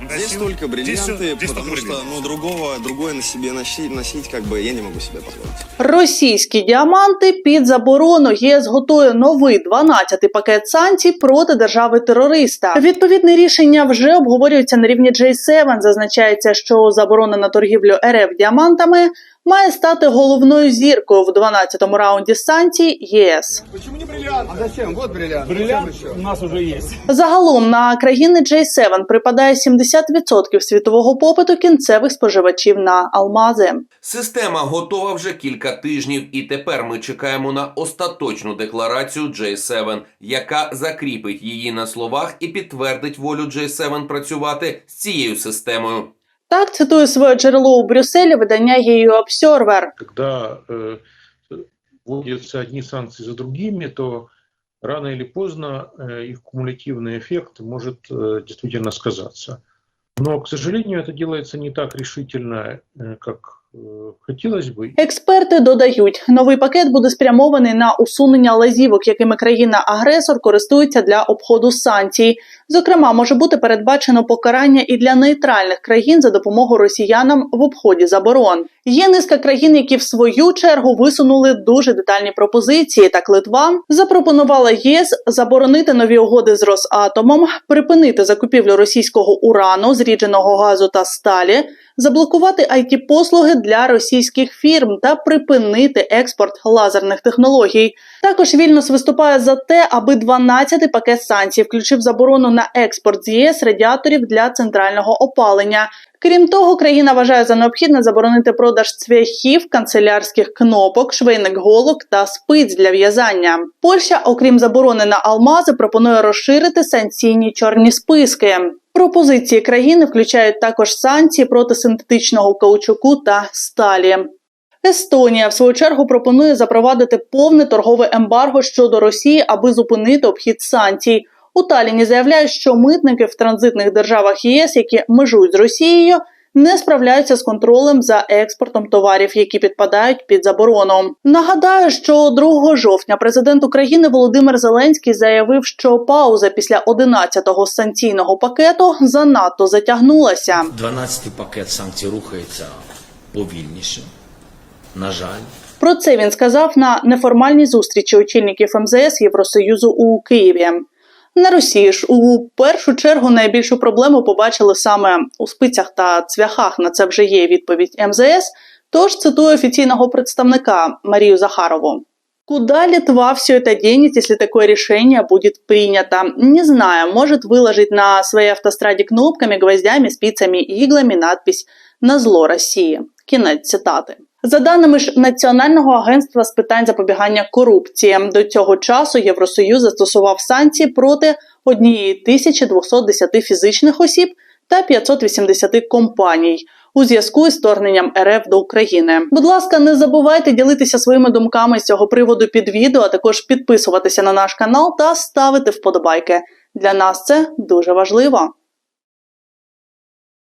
Здесь носил. только бриллианты, Здесь, всё- здесь потому только что бриллианты. ну, другого, другое на себе носить, носить как бы я не могу себе позволить. Російські діаманти під заборону ЄС готує новий 12-й пакет санкцій проти держави-терориста. Відповідне рішення вже обговорюється на рівні J7. Зазначається, що заборона на торгівлю РФ діамантами має стати головною зіркою в 12-му раунді санкцій ЄС. А зачем? Вот бриллиант. Бриллиант у нас уже есть. Загалом на країни J7 припадає 70% світового попиту кінцевих споживачів на алмази. Система готова вже кілька тижнів, і тепер ми чекаємо на остаточну декларацію J7, яка закріпить її на словах і підтвердить волю J7 працювати з цією системою. Так цитує своє джерело у Брюсселі видання EU Observer. когда э, вводятся одни санкции за другими, то рано или поздно э, их кумулятивный эффект может э, действительно сказаться. Но, к сожалению, это делается не так решительно, э, как хотелось бы. Експерти додають, новий пакет буде спрямований на усунення лазівок, якими країна-агресор користується для обходу санкцій. Зокрема, може бути передбачено покарання і для нейтральних країн за допомогою росіянам в обході заборон. Є низка країн, які в свою чергу висунули дуже детальні пропозиції. Так Литва запропонувала ЄС заборонити нові угоди з Росатомом, припинити закупівлю російського урану, зрідженого газу та сталі, заблокувати it послуги для російських фірм та припинити експорт лазерних технологій. Також Вільнюс виступає за те, аби 12-й пакет санкцій включив заборону на експорт з ЄС радіаторів для центрального опалення. Крім того, країна вважає за необхідне заборонити продаж цвяхів, канцелярських кнопок, швейних голок та спиць для в'язання. Польща, окрім заборони на алмази, пропонує розширити санкційні чорні списки. Пропозиції країни включають також санкції проти синтетичного каучуку та сталі. Естонія, в свою чергу, пропонує запровадити повне торгове ембарго щодо Росії, аби зупинити обхід санкцій. У Таліні заявляють, що митники в транзитних державах ЄС, які межують з Росією, не справляються з контролем за експортом товарів, які підпадають під заборону. Нагадаю, що 2 жовтня президент України Володимир Зеленський заявив, що пауза після 11-го санкційного пакету занадто затягнулася. 12-й пакет санкцій рухається повільніше. На жаль, Про це він сказав на неформальній зустрічі очільників МЗС Євросоюзу у Києві. На Росії ж у першу чергу найбільшу проблему побачили саме у спицях та цвяхах. На це вже є відповідь МЗС. Тож цитую офіційного представника Марію Захарову. Куда Литва все это денет, если такое решение будет принято? Не знаю, может выложить на своей автостраде кнопками, гвоздями, спицами и иглами надпись «На зло Росії». Кінець цитати. За даними ж Національного агентства з питань запобігання корупції, до цього часу Євросоюз застосував санкції проти 1210 фізичних осіб та 580 компаній у зв'язку із вторгненням РФ до України. Будь ласка, не забувайте ділитися своїми думками з цього приводу під відео, а також підписуватися на наш канал та ставити вподобайки. Для нас це дуже важливо.